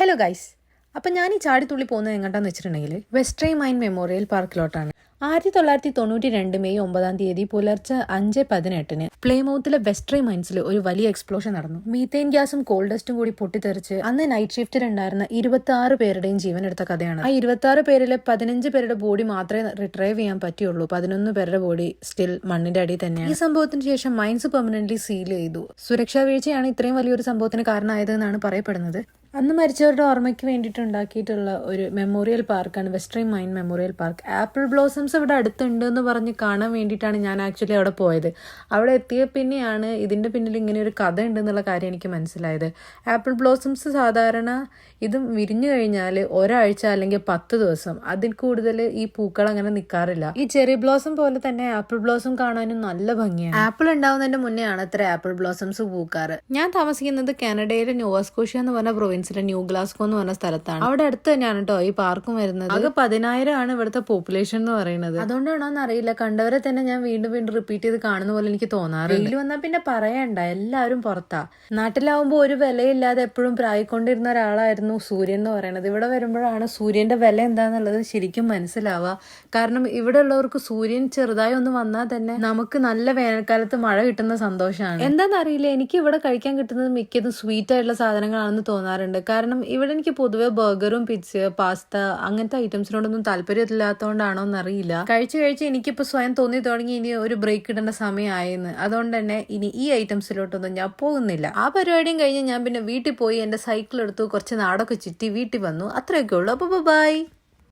Hello guys അപ്പം ഞാൻ ഈ ചാടിത്തുള്ളി പോകുന്നത് എങ്ങോട്ടാന്ന് വെച്ചിട്ടുണ്ടെങ്കിൽ വെസ്റ്റേൺ മൈൻ മെമ്മോറിയൽ പാർക്കിലോട്ടാണ് ആയിരത്തി തൊള്ളായിരത്തി തൊണ്ണൂറ്റി രണ്ട് മെയ് ഒമ്പതാം തീയതി പുലർച്ചെ അഞ്ച് പതിനെട്ടിന് പ്ലേമൗത്തിലെ വെസ്റ്റ്രൈ മൈൻസിൽ ഒരു വലിയ എക്സ്പ്ലോഷൻ നടന്നു. മീത്തേൻ ഗ്യാസും കോൾ ഡസ്റ്റും കൂടി പൊട്ടിത്തെറിച്ച് അന്ന് നൈറ്റ് ഷിഫ്റ്റിലുണ്ടായിരുന്ന ഇരുപത്തി ആറ് പേരുടെയും ജീവൻ എടുത്ത കഥയാണ്. ആ ഇരുപത്തി ആറ് പേരിലെ പതിനഞ്ച് പേരുടെ ബോഡി മാത്രമേ റിട്രൈവ് ചെയ്യാൻ പറ്റിയുള്ളൂ. പതിനൊന്ന് പേരുടെ ബോഡി സ്റ്റിൽ മണ്ണിന്റെ അടിയിൽ തന്നെയാണ്. ഈ സംഭവത്തിന് ശേഷം മൈൻസ് പെർമനന്റ്ലി സീൽ ചെയ്തു. സുരക്ഷാ വീഴ്ചയാണ് ഇത്രയും വലിയൊരു സംഭവത്തിന് കാരണമായതെന്നാണ് പറയപ്പെടുന്നത്. അന്ന് മരിച്ചവരുടെ ഓർമ്മയ്ക്ക് വേണ്ടിയിട്ട് ഉണ്ടാക്കിയിട്ടുള്ള ഒരു മെമ്മോറിയൽ പാർക്കാണ് western mine memorial park. Apple blossoms ഇവിടെ അടുത്തുണ്ട് എന്ന് പറഞ്ഞ് കാണാൻ വേണ്ടിയിട്ടാണ് ഞാൻ ആക്ച്വലി അവിടെ പോയത്. അവിടെ എത്തിയ പിന്നെയാണ് ഇതിന്റെ പിന്നിൽ ഇങ്ങനെ ഒരു കഥ ഉണ്ടെന്നുള്ള കാര്യം എനിക്ക് മനസ്സിലായത്. ആപ്പിൾ ബ്ലോസംസ് സാധാരണ ഇതും വിരിഞ്ഞു കഴിഞ്ഞാൽ ഒരാഴ്ച അല്ലെങ്കിൽ പത്ത് ദിവസം അതിൽ കൂടുതൽ ഈ പൂക്കൾ അങ്ങനെ നിൽക്കാറില്ല ഈ ചെറി ബ്ലോസം പോലെ തന്നെ ആപ്പിൾ ബ്ലോസം കാണാനും നല്ല ഭംഗിയാണ്. ആപ്പിൾ ഉണ്ടാവുന്നതിന്റെ മുന്നേ ആണ് അത്ര ആപ്പിൾ ബ്ലോസംസ് പൂക്കാറ്. ഞാൻ താമസിക്കുന്നത് കാനഡയിലെ ന്യൂവാസ്കോഷ്യ എന്ന് പറഞ്ഞ പ്രൊവിൻസിലെ ന്യൂ ഗ്ലാസ്കോ എന്ന് പറഞ്ഞ സ്ഥലത്താണ്. അവിടെ അടുത്ത് തന്നെയാണ് കേട്ടോ ഈ പാർക്കും വരുന്നത്. അത് പതിനായിരം ആണ് ഇവിടുത്തെ പോപ്പുലേഷൻ എന്ന് പറയുന്നത്. അതുകൊണ്ടാണോ എന്നറിയില്ല കണ്ടവരെ തന്നെ ഞാൻ വീണ്ടും വീണ്ടും റിപ്പീറ്റ് ചെയ്ത് കാണുന്ന പോലെ എനിക്ക് തോന്നാറ് വെയിൽ വന്നാൽ പിന്നെ പറയണ്ട. എല്ലാവരും പുറത്താ. നാട്ടിലാവുമ്പോൾ ഒരു വിലയില്ലാതെ എപ്പോഴും പ്രായിക്കൊണ്ടിരുന്ന ഒരാളായിരുന്നു സൂര്യൻ എന്ന് പറയുന്നത്. ഇവിടെ വരുമ്പോഴാണ് സൂര്യന്റെ വില എന്താന്നുള്ളത് ശരിക്കും മനസ്സിലാവുക. കാരണം ഇവിടെ ഉള്ളവർക്ക് സൂര്യൻ ചെറുതായി ഒന്ന് വന്നാൽ തന്നെ നമുക്ക് നല്ല വേനൽക്കാലത്ത് മഴ കിട്ടുന്ന സന്തോഷമാണ് എന്താണെന്നറിയില്ല എനിക്ക് ഇവിടെ കഴിക്കാൻ കിട്ടുന്നത് മിക്കതും സ്വീറ്റ് ആയിട്ടുള്ള സാധനങ്ങളാണെന്ന് തോന്നാറുണ്ട്. കാരണം ഇവിടെ എനിക്ക് പൊതുവെ ബർഗറും പിസ്സ പാസ്ത അങ്ങനത്തെ ഐറ്റംസിനോടൊന്നും താല്പര്യമില്ലാത്തതുകൊണ്ടാണോ എന്നറിയില്ല. കഴിച്ചു കഴിച്ച് എനിക്കിപ്പോൾ സ്വയം തോന്നി തുടങ്ങി ഇനി ഒരു ബ്രേക്ക് ഇടേണ്ട സമയമായെന്ന്. അതുകൊണ്ട് തന്നെ ഇനി ഈ ഐറ്റംസിലോട്ടൊന്നും ഞാൻ പോകുന്നില്ല. ആ പരിപാടിയും കഴിഞ്ഞ് ഞാൻ പിന്നെ വീട്ടിൽ പോയി എന്റെ സൈക്കിൾ എടുത്തു കുറച്ച് നാടൊക്കെ ചുറ്റി വീട്ടിൽ വന്നു. അത്രയൊക്കെ ഉള്ളൂ. അപ്പോൾ ബൈ